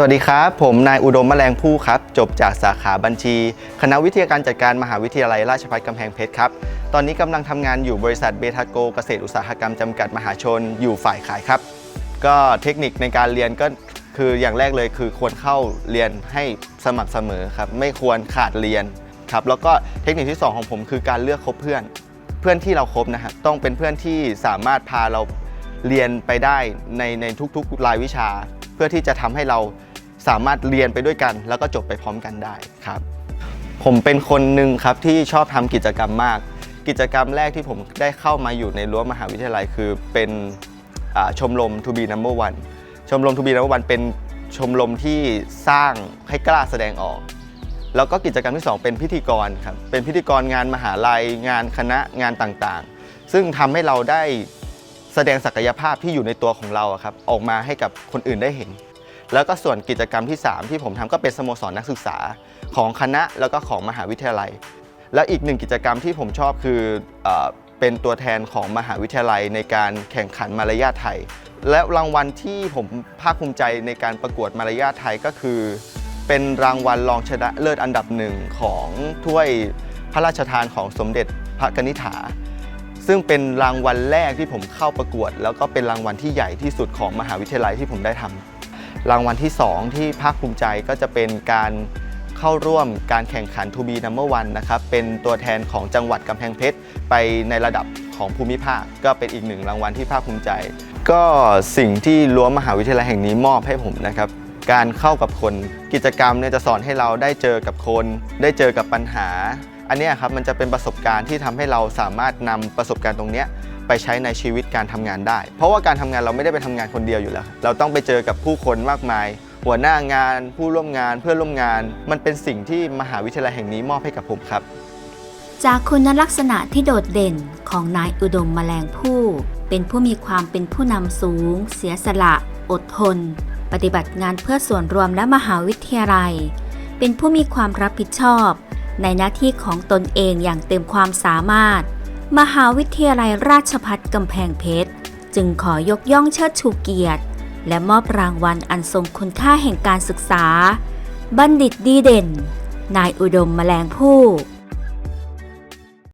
สวัสดีครับ ผมนายอุดมแมลงผู้ครับ จบจากสาขาบัญชี คณะวิทยาการจัดการมหาวิทยาลัยราชภัฏกำแพงเพชรครับ ตอนนี้กำลังทำงานอยู่บริษัทเบทาโกเกษตรอุตสาหกรรมจำกัดมหาชนอยู่ฝ่ายขายครับ ก็เทคนิคในการเรียนก็คืออย่างแรกเลยคือควรเข้าเรียนให้สม่ำเสมอครับ ไม่ควรขาดเรียนครับแล้วก็เทคนิคที่สองของผมคือการเลือกคบเพื่อน เพื่อนที่เราครบนะครับต้องเป็นเพื่อนที่สามารถพาเราเรียนไปได้ในในทุกๆรายวิชา พื่อที่จะทำให้เราสามารถเรียนไปด้วยกัน แล้วก็จบไปพร้อมกันได้ครับ ผมเป็นคนหนึ่งครับที่ชอบทำกิจกรรมมาก กิจกรรมแรกที่ผมได้เข้ามาอยู่ในรั้วมหาวิทยาลัย คือเป็นชมรม To be number one ชมรม To be number one เป็นชมรมที่สร้างให้กล้าแสดงออก แล้วก็กิจกรรมที่ 2 เป็นพิธีกรครับเป็นพิธีกรงานมหาลัย งานคณะงานต่างๆ ซึ่งทำให้เราได้ แสดงศักยภาพที่อยู่ในตัวของเราครับออกมาให้กับคนอื่นได้เห็น แล้วก็ส่วนกิจกรรมที่ 3 ที่ผมทำก็เป็นสโมสรนักศึกษาของคณะแล้วก็ของมหาวิทยาลัย แล้วอีกหนึ่งกิจกรรมที่ผมชอบคือเออเป็นตัวแทนของมหาวิทยาลัยในการแข่งขันมารยาทไทย และรางวัลที่ผมภาคภูมิใจในการประกวดมารยาทไทยก็คือ เป็นรางวัลรองชนะเลิศอันดับหนึ่งของถ้วยพระราชทานของสมเด็จพระกนิษฐา ซึ่งเป็นรางวัลแรกที่ผมเข้าประกวด แล้วก็เป็นรางวัลที่ใหญ่ที่สุดของมหาวิทยาลัยที่ผมได้ทำรางวัลที่ 2 ที่ภาคภูมิใจก็จะเป็นการเข้าร่วมการแข่งขัน To be number one นะครับเป็นตัวแทนของจังหวัดกำแพงเพชรไปในระดับของภูมิภาค ก็เป็นอีกหนึ่งรางวัลที่ภาคภูมิใจ ก็สิ่งที่รั้วมหาวิทยาลัยแห่งนี้มอบให้ผมนะครับการเข้ากับคนกิจกรรมเนี่ยจะสอนให้เราได้เจอกับคน ได้เจอกับปัญหา อันนี้ครับมันจะเป็นประสบการณ์ที่ทำให้เราสามารถนำประสบการณ์ตรงนี้ไปใช้ในชีวิตการทำงานได้ เพราะว่าการทำงานเราไม่ได้ไปทำงานคนเดียวอยู่แล้ว เราต้องไปเจอกับผู้คนมากมาย หัวหน้างาน ผู้ร่วมงาน เพื่อนร่วมงาน มันเป็นสิ่งที่มหาวิทยาลัยแห่งนี้มอบให้กับผมครับ จากคุณลักษณะที่โดดเด่นของนายอุดมแมลงผู้ เป็นผู้มีความเป็นผู้นำสูง เสียสละ อดทน ปฏิบัติงานเพื่อส่วนรวมและมหาวิทยาลัย เป็นผู้มีความรับผิดชอบ ในหน้าที่ของตนเองอย่างเต็มความสามารถ มหาวิทยาลัยราชพัฒกำแพงเพชร จึงขอยกย่องเชิดชูเกียรติ และมอบรางวัลอันทรงคุณค่าแห่งการศึกษา บัณฑิตดีเด่น นายอุดมแมลงผู้